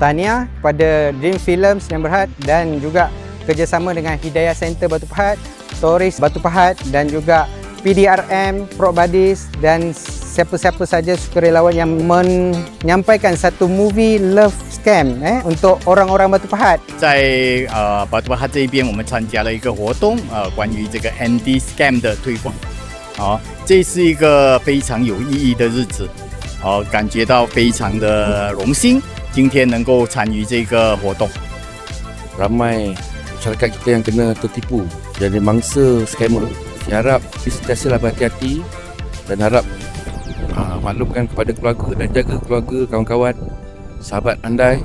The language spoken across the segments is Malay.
tahniah kepada Dream Films yang berhad dan juga kerjasama dengan Hidayah Center Batu Pahat, Toris Batu Pahat dan juga PDRM, Pro Buddies dan siapa-siapa saja sukarelawan yang menyampaikan satu movie love scam eh untuk orang-orang Batu Pahat. 在呃巴图巴哈这一边，我们参加了一个活动，呃，关于这个 anti scam 的推广。好、这是一个非常有意义的日子，好、感觉到非常的荣幸， 今天能够参与这个活动。 ramai masyarakat kita yang kena tertipu jadi mangsa scammer. Saya harap sentiasalah berhati-hati dan harap uh, maklumkan kepada keluarga dan jaga keluarga, kawan-kawan, sahabat andai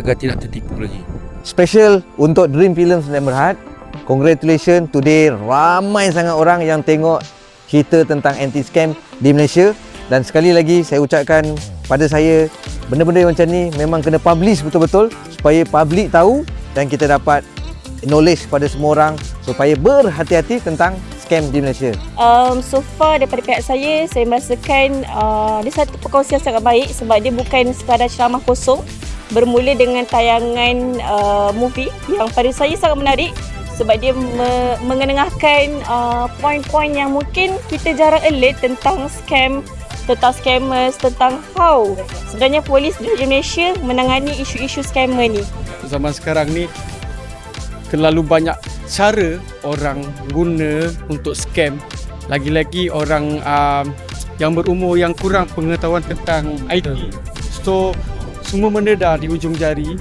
agar tidak tertipu lagi. Special untuk Dream Films dan Berhad. Congratulations today ramai sangat orang yang tengok cerita tentang anti scam di Malaysia dan sekali lagi saya ucapkan pada saya benda-benda macam ni memang kena publish betul-betul supaya public tahu dan kita dapat knowledge pada semua orang supaya berhati-hati tentang scam di Malaysia. Um, so far daripada pihak saya, saya merasakan uh, dia satu perkongsian sangat baik sebab dia bukan sekadar ceramah kosong. Bermula dengan tayangan uh, movie yang pada saya sangat menarik sebab dia me- mengenengahkan uh, poin-poin yang mungkin kita jarang alert tentang scam, tentang scammers, tentang how sebenarnya polis di Malaysia menangani isu-isu scammer ni. zaman sekarang ni terlalu banyak cara orang guna untuk scam. Lagi-lagi orang um, yang berumur yang kurang pengetahuan tentang IT so semua benda dah di ujung jari.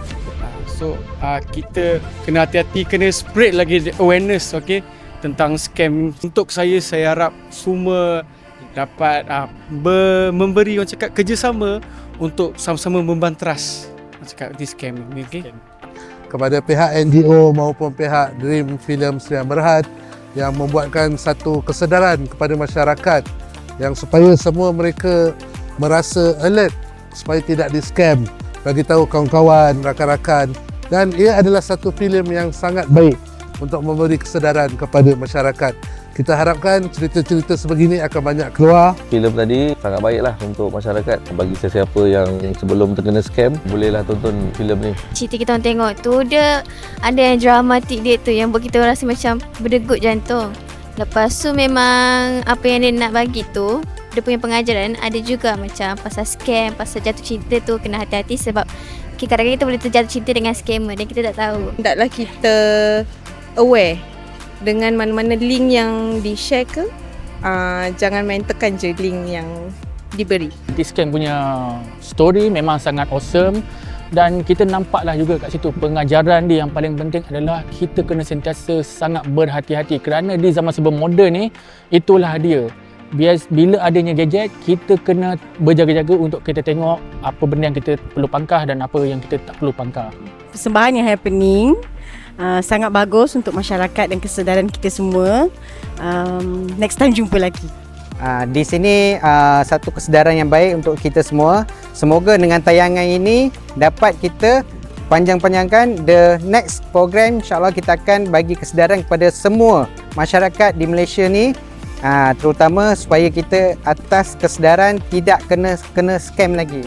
So uh, kita kena hati-hati kena spread lagi awareness okay tentang scam. Untuk saya saya harap semua dapat uh, ber, memberi orang cakap kerjasama untuk sama-sama membanteras orang cakap di scam ni okay? kepada pihak NGO maupun pihak Dream Films yang berhad yang membuatkan satu kesedaran kepada masyarakat yang supaya semua mereka merasa alert supaya tidak di scam. Bagi tahu kawan-kawan, rakan-rakan. Dan ia adalah satu filem yang sangat baik untuk memberi kesedaran kepada masyarakat. Kita harapkan cerita-cerita sebegini akan banyak keluar filem tadi sangat baiklah untuk masyarakat bagi sesiapa yang sebelum terkena scam bolehlah tonton filem ni cerita kita orang tengok tu dia ada yang dramatik dia tu yang buat kita rasa macam berdegut jantung. Lepas tu memang apa yang dia nak bagi tu dia punya pengajaran ada juga macam pasal scam, pasal jatuh cinta tu kena hati-hati sebab kadang-kadang kita boleh terjatuh cinta dengan scammer dan kita tak tahu. hendaklah kita aware dengan mana-mana link yang di-share ke? Uh, jangan main tekan je link yang diberi. Anti-scam punya story memang sangat awesome dan kita nampaklah juga kat situ pengajaran dia yang paling penting adalah kita kena sentiasa sangat berhati-hati kerana di zaman serba moden ni itulah dia. Bias, bila adanya gadget kita kena berjaga-jaga untuk kita tengok apa benda yang kita perlu pangkah dan apa yang kita tak perlu pangkah. Persembahan yang happening uh, sangat bagus untuk masyarakat dan kesedaran kita semua. Um, next time jumpa lagi. Uh, di sini uh, satu kesedaran yang baik untuk kita semua. Semoga dengan tayangan ini dapat kita panjang-panjangkan the next program insyaAllah kita akan bagi kesedaran kepada semua masyarakat di Malaysia ni uh, terutama supaya kita atas kesedaran tidak kena kena scam lagi.